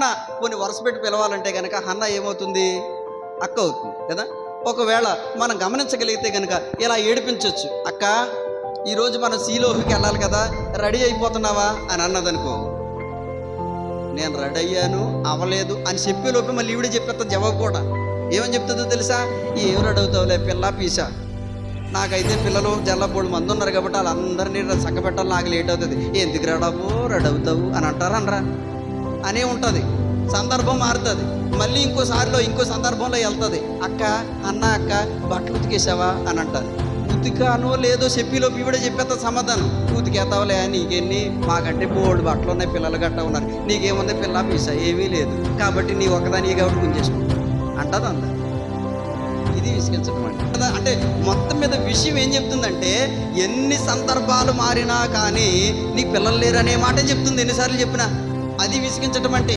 హన్న కొన్ని వరుస పెట్టి పిలవాలంటే కనుక హన్న ఏమవుతుంది? అక్క అవుతుంది కదా? ఒకవేళ మనం గమనించగలిగితే కనుక ఇలా ఏడిపించవచ్చు అక్క ఈరోజు మనం సీలోకి వెళ్ళాలి కదా రెడీ అయిపోతున్నావా? అని అన్నదనుకో. నేను రెడీ అయ్యాను అవ్వలేదు అని చెప్పేలోపు మళ్ళీ ఈవిడే చెప్పేస్తుంది జవాబు కూడా. ఏమని చెప్తుందో తెలుసా? ఏం రెడీ అవుతావులే పిల్ల పీసా. నాకైతే పిల్లలు జల్లబోడు మంది ఉన్నారు కాబట్టి వాళ్ళందరినీ చక్కబెట్టాలి నాకు లేట్ అవుతుంది. ఎందుకు రెడవు రెడీ అవుతావు అని అంటారా అనరా. అనే ఉంటుంది. సందర్భం మారుతుంది. మళ్ళీ ఇంకోసారిలో ఇంకో సందర్భంలో వెళ్తుంది. అక్క అన్న అక్క బట్టలు ఉతికేసావా అని అంటారు ఉతికానో లేదో చెప్పిలో ఈవిడే చెప్పేస్తా సమాధానం. ఉతికేతావులే నీకెన్ని? మాకంటే బోల్డ్ బట్టలు ఉన్నాయి పిల్లలు గట్ట ఉన్నారు. నీకేముంది? పిల్ల పీసా ఏమీ లేదు. కాబట్టి నీ ఒకదాని కాబట్టి గుంజేసుకుంటా అంటది అంద. ఇది విసిగించడం అంటే అంటే మొత్తం మీద విషయం ఏం చెప్తుందంటే ఎన్ని సందర్భాలు మారినా కానీ నీకు పిల్లలు లేరనే మాట చెప్తుంది. ఎన్నిసార్లు చెప్పినా? అది విసిగించటం అంటే